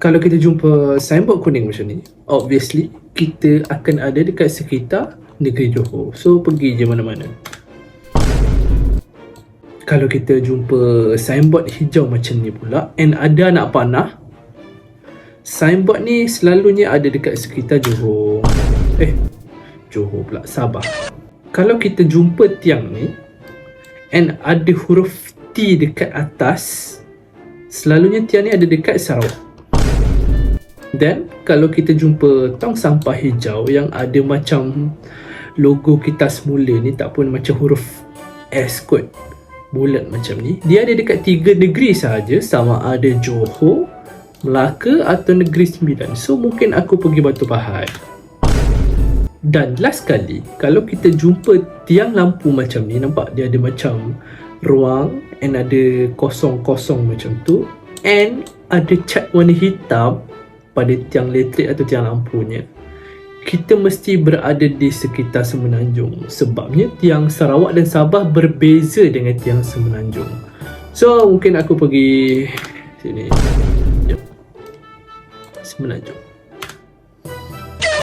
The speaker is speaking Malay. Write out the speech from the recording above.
kalau kita jumpa signboard kuning macam ni, obviously kita akan ada dekat sekitar negeri Johor. So pergi je mana-mana. Kalau kita jumpa signboard hijau macam ni pula and ada anak panah, signboard ni selalunya ada dekat sekitar Johor. Eh, Johor pula, Sabah. Kalau kita jumpa tiang ni and ada huruf T dekat atas, selalunya tiang ni ada dekat Sarawak. Dan kalau kita jumpa tong sampah hijau yang ada macam logo kita semula ni tak pun macam huruf S kot bulat macam ni dia ada dekat tiga negeri sahaja. Sama ada Johor Melaka atau Negeri Sembilan. So mungkin aku pergi Batu Pahat. Dan last kali kalau kita jumpa tiang lampu macam ni nampak dia ada macam ruang and ada kosong-kosong macam tu and ada cat warna hitam pada tiang elektrik atau tiang lampunya. Kita mesti berada di sekitar Semenanjung. Sebabnya tiang Sarawak dan Sabah berbeza dengan tiang Semenanjung. So mungkin aku pergi sini. Semenanjung